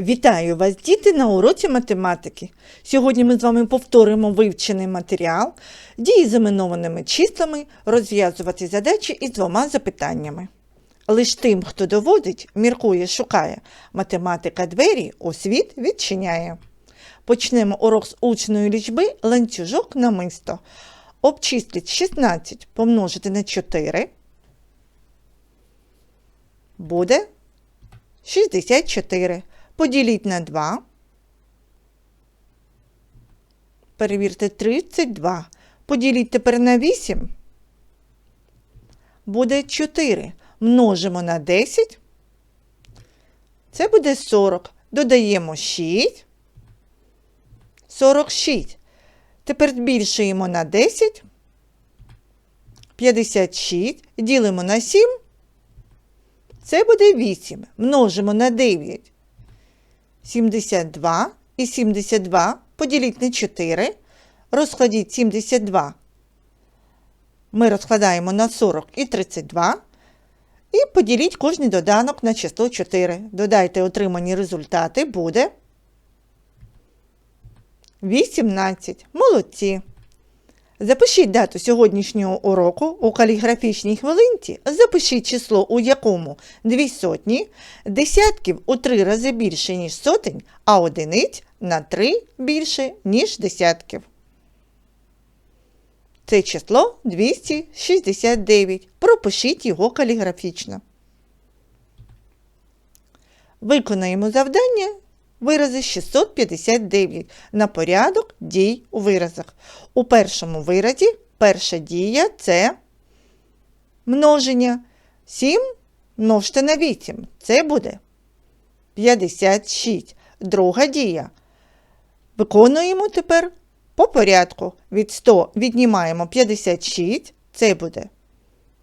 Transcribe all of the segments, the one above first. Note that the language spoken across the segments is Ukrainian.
Вітаю вас, діти, на уроці математики. Сьогодні ми з вами повторимо вивчений матеріал, дії з іменованими числами, розв'язувати задачі із двома запитаннями. Лиш тим, хто доводить, міркує, шукає, математика двері у світ відчиняє. Почнемо урок з учної лічби ланцюжок намисто. Обчисліть 16 помножити на 4. Буде 64. Поділіть на 2. Перевірте 32. Поділіть тепер на 8. Буде 4. Множимо на 10. Це буде 40. Додаємо 6. 46. Тепер збільшуємо на 10. 56. Ділимо на 7. Це буде 8. Множимо на 9. 72 і 72 поділіть на 4. Розкладіть 72. Ми розкладаємо на 40 і 32. І поділіть кожний доданок на число 4. Додайте отримані результати. Буде 18. Молодці. Запишіть дату сьогоднішнього уроку у каліграфічній хвилинці. Запишіть число, у якому дві сотні, десятків у три рази більше, ніж сотень, а одиниць на три більше, ніж десятків. Це число 269. Пропишіть його каліграфічно. Виконаємо завдання вирази 659 на порядок дій у виразах. У першому виразі перша дія це множення. 7 множте на 8. Це буде 56. Друга дія. Виконуємо тепер по порядку. Від 100 віднімаємо 56. Це буде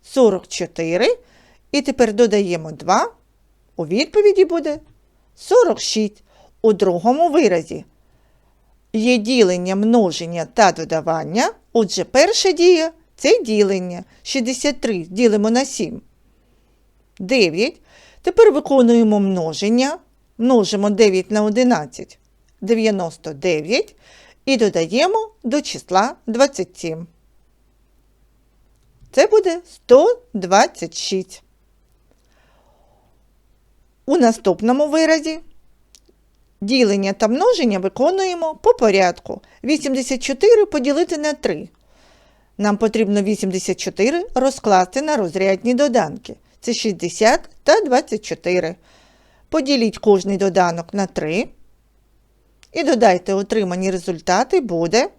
44. І тепер додаємо 2. У відповіді буде 46. У другому виразі є ділення, множення та додавання. Отже, перша дія це ділення. 63 ділимо на 7. 9. Тепер виконуємо множення. Множимо 9 на 11. 99. І додаємо до числа 27. Це буде 126. У наступному виразі Ділення та множення виконуємо по порядку. 84 поділити на 3. Нам потрібно 84 розкласти на розрядні доданки. Це 60 та 24. Поділіть кожний доданок на 3. І додайте отримані результати буде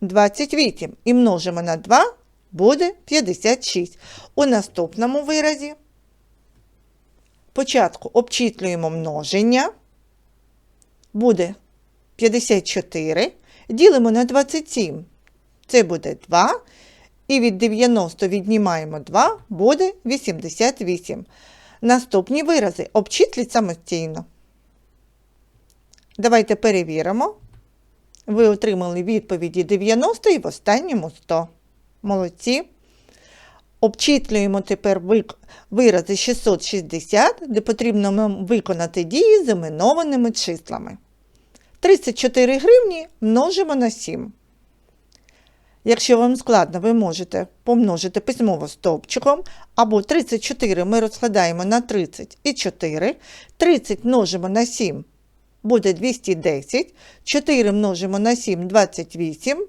28. І множимо на 2 буде 56. У наступному виразі спочатку обчислюємо множення буде 54. Ділимо на 27. Це буде 2. І від 90 віднімаємо 2, буде 88. Наступні вирази обчисліть самостійно. Давайте перевіримо. Ви отримали відповіді 90 і в останньому 100. Молодці. Обчислюємо тепер вирази 660, де потрібно виконати дії з іменованими числами. 34 гривні множимо на 7. Якщо вам складно, ви можете помножити письмово стовпчиком, або 34 ми розкладаємо на 30 і 4. 30 множимо на 7 буде 210. 4 множимо на 7 28.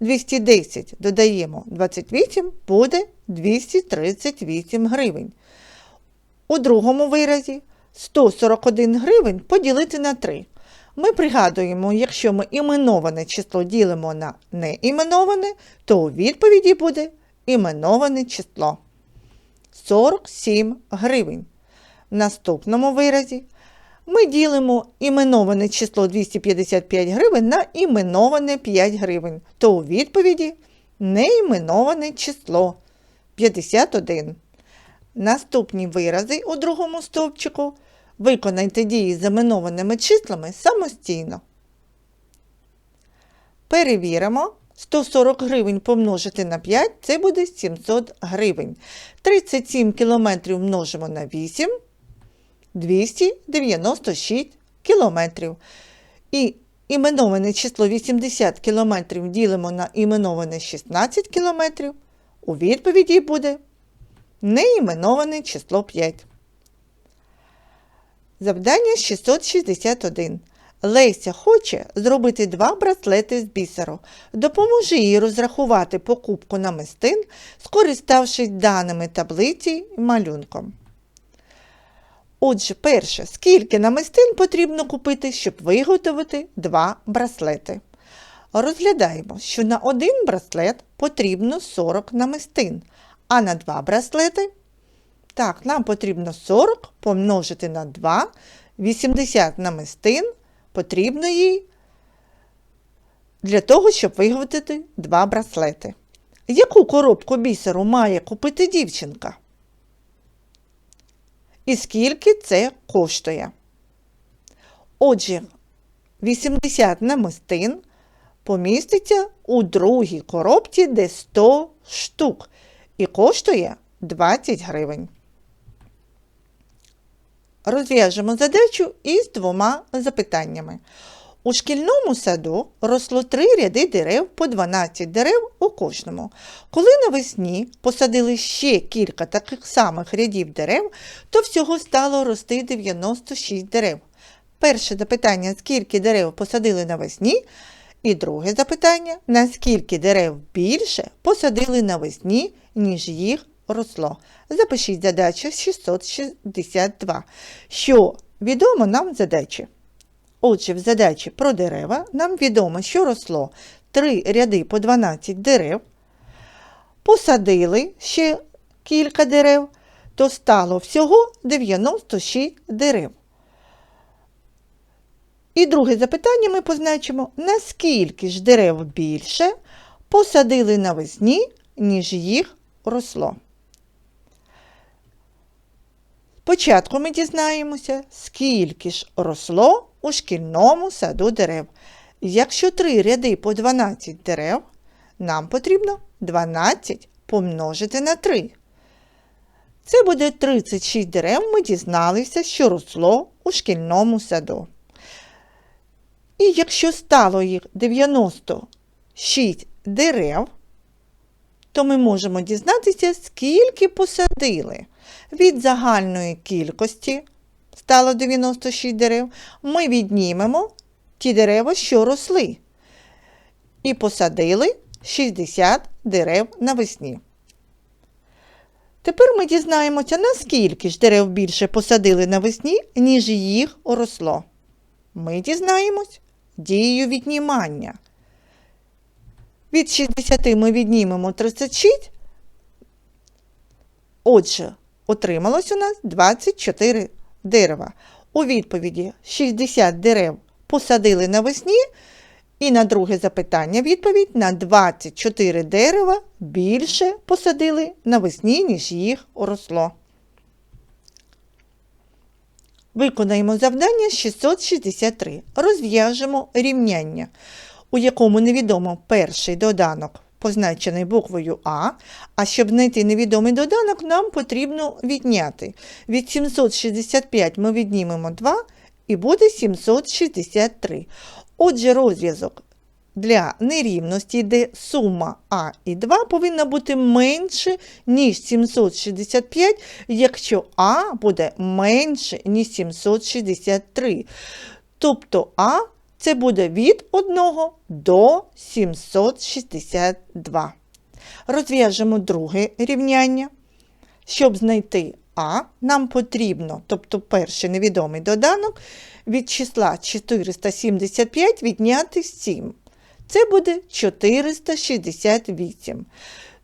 210 додаємо 28, буде 238 гривень. У другому виразі 141 гривень поділити на 3. Ми пригадуємо, якщо ми іменоване число ділимо на неіменоване, то у відповіді буде іменоване число 47 гривень. В наступному виразі ми ділимо іменоване число 255 гривень на іменоване 5 гривень, то у відповіді неіменоване число 51. Наступні вирази у другому стовпчику виконайте дії з іменованими числами самостійно. Перевіримо. 140 гривень помножити на 5 це буде 700 гривень. 37 кілометрів множимо на 8 296 кілометрів. І іменоване число 80 кілометрів ділимо на іменоване 16 кілометрів. У відповіді буде неіменоване число 5. Завдання 661. Леся хоче зробити два браслети з бісеру. Допоможи їй розрахувати покупку намистин, скориставшись даними таблиці і малюнком. Отже, перше, скільки намистин потрібно купити, щоб виготовити два браслети? Розглядаємо, що на один браслет потрібно 40 намистин, а на два браслети так, нам потрібно 40 помножити на 2, 80 намистин потрібно їй для того, щоб виготовити два браслети. Яку коробку бісеру має купити дівчинка? І скільки це коштує? Отже, 80 намистин поміститься у другій коробці, де 100 штук, і коштує 20 гривень. Розв'яжемо задачу із двома запитаннями. У шкільному саду росло три ряди дерев по 12 дерев у кожному. Коли навесні посадили ще кілька таких самих рядів дерев, то всього стало рости 96 дерев. Перше запитання, скільки дерев посадили навесні, і друге запитання, наскільки дерев більше посадили навесні, ніж їх росло. Запишіть задачу 662. Що відомо нам задачі? Отже, в задачі про дерева нам відомо, що росло 3 ряди по 12 дерев. Посадили ще кілька дерев, то стало всього 96 дерев. І друге запитання ми позначимо, наскільки ж дерев більше посадили навесні, ніж їх росло. Спочатку ми дізнаємося, скільки ж росло у шкільному саду дерев. Якщо три ряди по 12 дерев, нам потрібно 12 помножити на 3. Це буде 36 дерев, ми дізналися, що росло у шкільному саду. І якщо стало їх 96 дерев, то ми можемо дізнатися, скільки посадили. Від загальної кількості стало 96 дерев, ми віднімемо ті дерева, що росли. І посадили 60 дерев навесні. Тепер ми дізнаємося, наскільки ж дерев більше посадили навесні, ніж їх росло. Ми дізнаємось дією віднімання. Від 60 ми віднімемо 36. Отже, отрималось у нас 24 дерева. У відповіді 60 дерев посадили навесні. І на друге запитання відповідь на 24 дерева більше посадили навесні, ніж їх росло. Виконаємо завдання 663. Розв'яжемо рівняння, у якому невідомо перший доданок позначений буквою А, а щоб знайти невідомий доданок, нам потрібно відняти. Від 765 ми віднімемо 2 і буде 763. Отже, розв'язок для нерівності, де сума А і 2 повинна бути менше, ніж 765, якщо А буде менше, ніж 763. Тобто А це буде від 1 до 762. Розв'яжемо друге рівняння. Щоб знайти А, нам потрібно, тобто перший невідомий доданок, від числа 475 відняти 7. Це буде 468.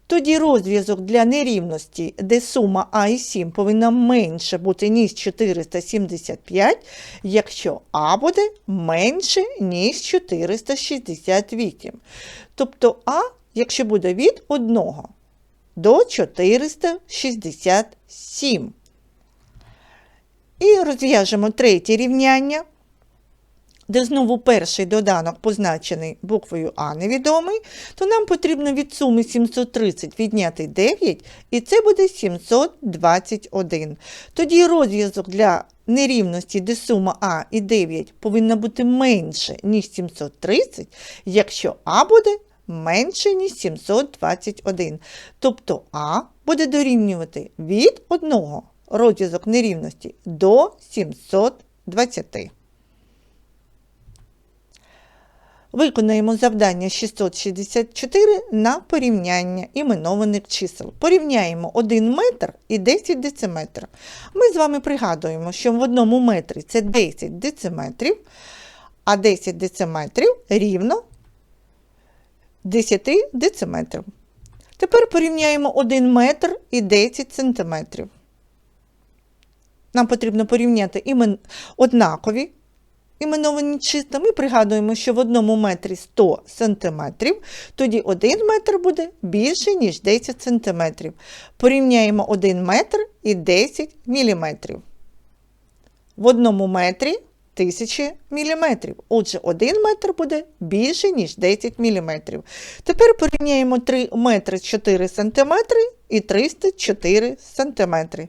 Тоді розв'язок для нерівності, де сума А і 7 повинна менше бути, ніж 475, якщо А буде менше, ніж 468. Тобто А, якщо буде від 1 до 467. І розв'яжемо третє рівняння де знову перший доданок позначений буквою А невідомий, то нам потрібно від суми 730 відняти 9, і це буде 721. Тоді розв'язок для нерівності, де сума А і 9 повинна бути менше, ніж 730, якщо А буде менше, ніж 721. Тобто А буде дорівнювати від 1 розв'язок нерівності до 720. Виконаємо завдання 664 на порівняння іменованих чисел. Порівняємо 1 метр і 10 дециметрів. Ми з вами пригадуємо, що в одному метрі це 10 дециметрів, а 10 дециметрів рівно 10 дециметрів. Тепер порівняємо 1 метр і 10 сантиметрів. Нам потрібно порівняти імен... однакові іменовані числа. Ми пригадуємо, що в одному метрі 100 сантиметрів, тоді 1 метр буде більше, ніж 10 сантиметрів. Порівняємо 1 метр і 10 міліметрів. В одному метрі 1000 міліметрів. Отже, 1 метр буде більше, ніж 10 міліметрів. Тепер порівняємо 3 метри 4 сантиметри і 304 сантиметри.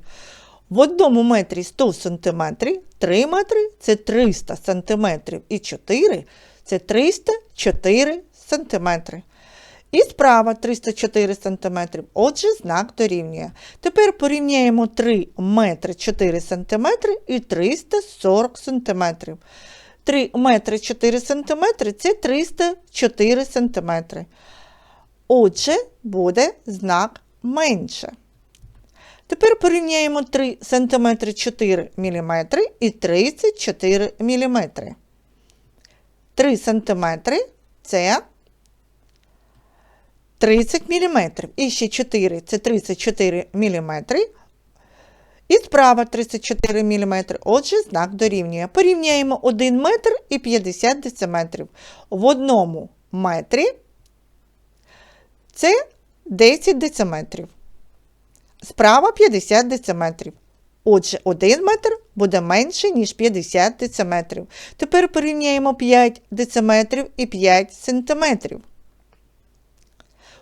В одному метрі 100 сантиметрів, 3 метри це 300 сантиметрів і 4 це 304 сантиметри. І справа 304 сантиметрів. Отже, знак дорівнює. Тепер порівняємо 3 метри 4 сантиметри і 340 сантиметрів. 3 метри 4 сантиметри це 304 сантиметри. Отже, буде знак менше. Тепер порівняємо 3 см 4 мм і 34 мм. 3 см це 30 мм. І ще 4 це 34 мм. І справа 34 мм. Отже, знак дорівнює. Порівняємо 1 метр і 50 дециметрів. В одному метрі це 10 дециметрів. Справа 50 дециметрів. Отже, 1 метр буде менше, ніж 50 дециметрів. Тепер порівняємо 5 дециметрів і 5 сантиметрів.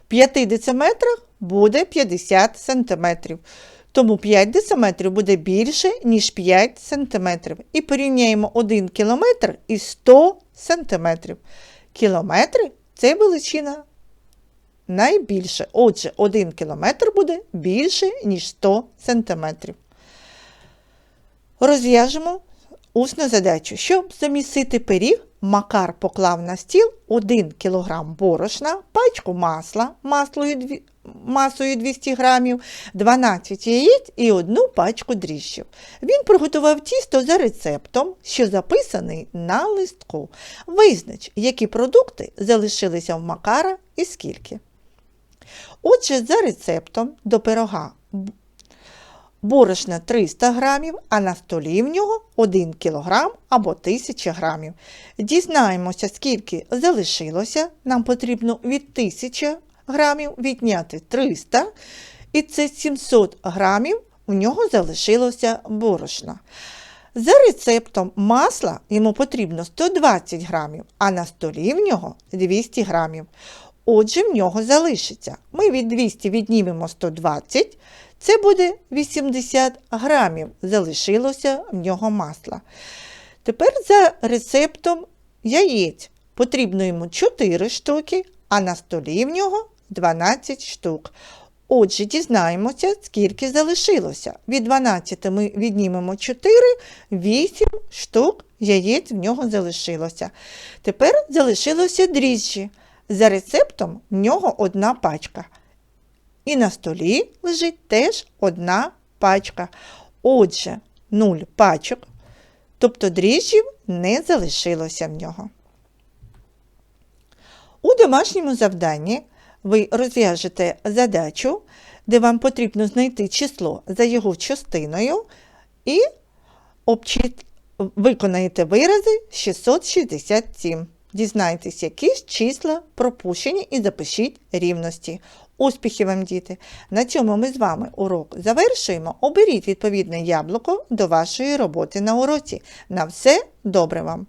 В 5 дециметрах буде 50 сантиметрів. Тому 5 дециметрів буде більше, ніж 5 сантиметрів. І порівняємо 1 кілометр і 100 сантиметрів. Кілометри це величина найбільше. Отже, 1 кілометр буде більше, ніж 100 сантиметрів. Розв'яжемо усну задачу. Щоб замісити пиріг, Макар поклав на стіл 1 кг борошна, пачку масла маслою масою 200 грамів, 12 яєць і одну пачку дріжджів. Він приготував тісто за рецептом, що записаний на листку. Визнач, які продукти залишилися в Макара і скільки. Отже, за рецептом до пирога борошна 300 грамів, а на столі в нього 1 кг або 1000 грамів. Дізнаємося, скільки залишилося. Нам потрібно від 1000 грамів відняти 300, і це 700 грамів у нього залишилося борошна. За рецептом масла йому потрібно 120 грамів, а на столі в нього 200 грамів. Отже, в нього залишиться. Ми від 200 віднімемо 120, це буде 80 грамів. Залишилося в нього масла. Тепер за рецептом яєць потрібно йому 4 штуки, а на столі в нього 12 штук. Отже, дізнаємося, скільки залишилося. Від 12 ми віднімемо 4, 8 штук яєць в нього залишилося. Тепер залишилося дріжджі. За рецептом в нього одна пачка. І на столі лежить теж одна пачка. Отже, 0 пачок, тобто дріжджів не залишилося в нього. У домашньому завданні ви розв'яжете задачу, де вам потрібно знайти число за його частиною і обчит... виконаєте вирази 667. Дізнайтесь, які ж числа пропущені і запишіть рівності. Успіхів вам, діти! На цьому ми з вами урок завершуємо. Оберіть відповідне яблуко до вашої роботи на уроці. На все добре вам!